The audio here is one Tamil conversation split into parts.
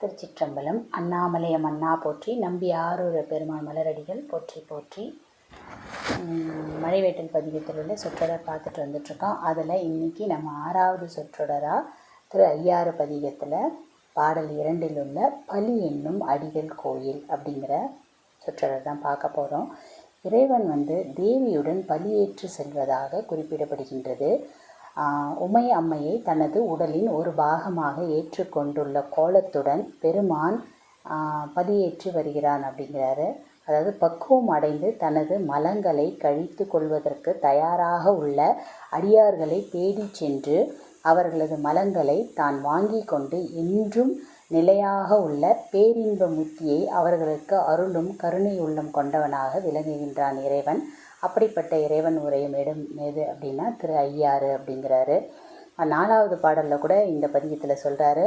திருச்சிற்றம்பலம் அண்ணாமலையம் அண்ணா போற்றி நம்பி ஆரூர பெருமாள் மலரடிகள் போற்றி போற்றி. மழைவேட்டல் பதிகத்தில் உள்ள சொற்றொடர் பார்த்துட்டு வந்துட்ருக்கோம் அதில் இன்றைக்கி நம்ம ஆறாவது சொற்றொடராக திரு ஐயாறு பதிகத்தில் பாடல் இரண்டில் உள்ள பலி என்னும் அடிகள் கோயில் அப்படிங்கிற சொற்றொடர் தான் பார்க்க போகிறோம் இறைவன் வந்து தேவியுடன் பலியேற்று செல்வதாக குறிப்பிடப்படுகின்றது. உமை அம்மையை தனது உடலின் ஒரு பாகமாக ஏற்றுக்கொண்டுள்ள கோலத்துடன் பெருமான் பதியேற்றி வருகிறான் அப்படிங்கிறாரு. அதாவது பக்குவம் அடைந்து தனது மலங்களை கழித்து கொள்வதற்கு தயாராக உள்ள அடியார்களை தேடி சென்று அவர்களது மலங்களை தான் வாங்கி கொண்டு என்றும் நிலையாக உள்ள பேரின்ப முத்தியை அவர்களுக்கு அருளும் கருணை உள்ளம் கொண்டவனாக விளங்குகின்றான் இறைவன். அப்படிப்பட்ட இறைவன் உரையும் இடம் எது அப்படின்னா திரு ஐயாறு அப்படிங்கிறாரு. நாலாவது பாடலில் கூட இந்த பதிகத்தில் சொல்கிறாரு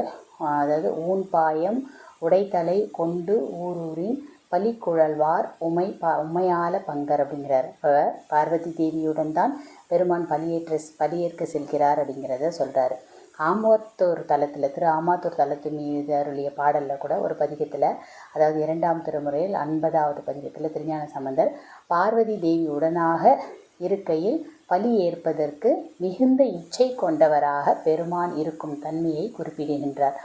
அதாவது ஊன் பாயம் உடைத்தலை கொண்டு ஊரூரின் பலிக்குழல்வார் உமை ப உமையால பங்கர் அப்படிங்கிறார். இப்போ பார்வதி தேவியுடன் தான் பெருமான் பலியேற்ற பலியேற்க செல்கிறார் அப்படிங்கிறத சொல்கிறாரு ஆமாத்தூர் தலத்தில் திரு ஆமாத்தூர் தலத்து மீது அருளிய பாடலில் கூட ஒரு பதிகத்தில் அதாவது இரண்டாம் திருமுறையில் ஐம்பதாவது பதிகத்தில் திருஞான சம்பந்தர் பார்வதி தேவி உடனாக இருக்கையில் பலி ஏற்பதற்கு மிகுந்த இச்சை கொண்டவராக பெருமான் இருக்கும் தன்மையை குறிப்பிடுகின்றார்.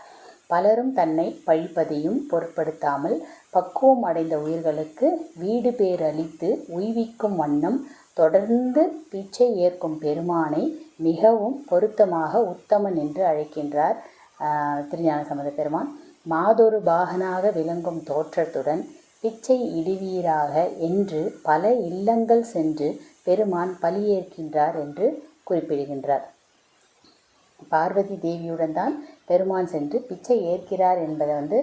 பலரும் தன்னை பழிப்பதையும் பொருட்படுத்தாமல் பக்குவம் அடைந்த உயிர்களுக்கு வீடு பேர் அளித்து உய்விக்கும் வண்ணம் தொடர்ந்து பிச்சை ஏற்கும் பெருமானை மிகவும் பொருத்தமாக உத்தமன் என்று அழைக்கின்றார் திருஞான சம்பந்த பெருமான். மாதொரு பாகனாக விளங்கும் தோற்றத்துடன் பிச்சை இடுவீராக என்று பல இல்லங்கள் சென்று பெருமான் பலியேற்கின்றார் என்று குறிப்பிடுகின்றார். பார்வதி தேவியுடன் தான் பெருமான் சென்று பிச்சை ஏற்கிறார் என்பதை வந்து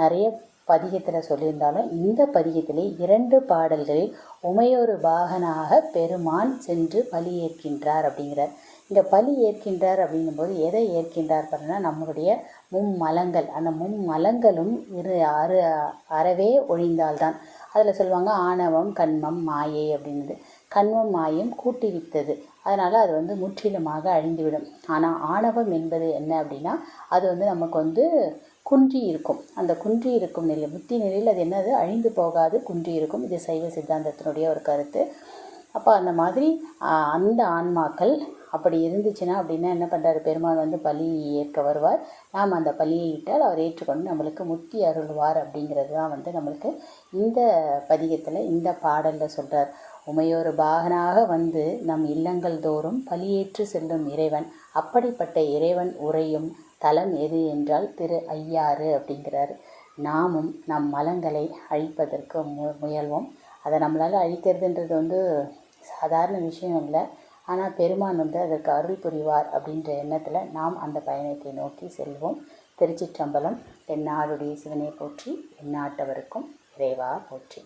நிறைய பதிகத்தில் சொல்லியிருந்தாலும் இந்த பதிகத்திலே இரண்டு பாடல்களில் உமையொரு பாகனாக பெருமான் சென்று பலி ஏற்கின்றார் அப்படிங்கிறார். இந்த பலி ஏற்கின்றார் அப்படிங்கும்போது எதை ஏற்கின்றார் பாருன்னா நம்மளுடைய மும்மலங்கள். அந்த மும்மலங்களும் இரு அறு அறவே ஒழிந்தால்தான். அதில் சொல்லுவாங்க ஆணவம் கண்மம் மாயை அப்படின்றது கண்மம் மாயம் கூட்டிவித்தது அதனால் அது வந்து முற்றிலுமாக அழிந்துவிடும். ஆனால் ஆணவம் என்பது என்ன அப்படின்னா அது வந்து நமக்கு வந்து குன்றி இருக்கும். அந்த குன்றி இருக்கும் நிலை புத்தி நிலையில் அது என்னது? அழிந்து போகாது குன்றி இருக்கும். இது சைவ சித்தாந்தத்தினுடைய ஒரு கருத்து. அப்போ அந்த மாதிரி அந்த ஆன்மாக்கள் அப்படி இருந்துச்சுன்னா அப்படின்னா என்ன பண்ணுறாரு பெருமாள் வந்து பலி ஏற்க வருவார். நாம் அந்த பலியை இட்டால் அவர் ஏற்றுக்கொண்டு நம்மளுக்கு முத்தி அருள்வார் அப்படிங்கிறது தான் வந்து நம்மளுக்கு இந்த பதிகத்தில் இந்த பாடலில் சொல்கிறார் உமையொரு பாகனாக வந்து நம் இல்லங்கள் தோறும் பலியேற்று செல்லும் இறைவன். அப்படிப்பட்ட இறைவன் உரையும் தலம் எது என்றால் திரு ஐயாறு அப்படிங்கிறாரு. நாமும் நம் மலங்களை அழிப்பதற்கு மு முயல்வோம். அதை நம்மளால் அழிக்கிறதுன்றது வந்து சாதாரண விஷயம் இல்லை. ஆனால் பெருமான் வந்து அதற்கு அருள் புரிவார் அப்படின்ற எண்ணத்தில் நாம் அந்த பயணத்தை நோக்கி செல்வோம். திருச்சிற்றம்பலம் எந்நாடுடைய சிவனை போற்றி எந்நாட்டவருக்கும் இறைவா போற்றி.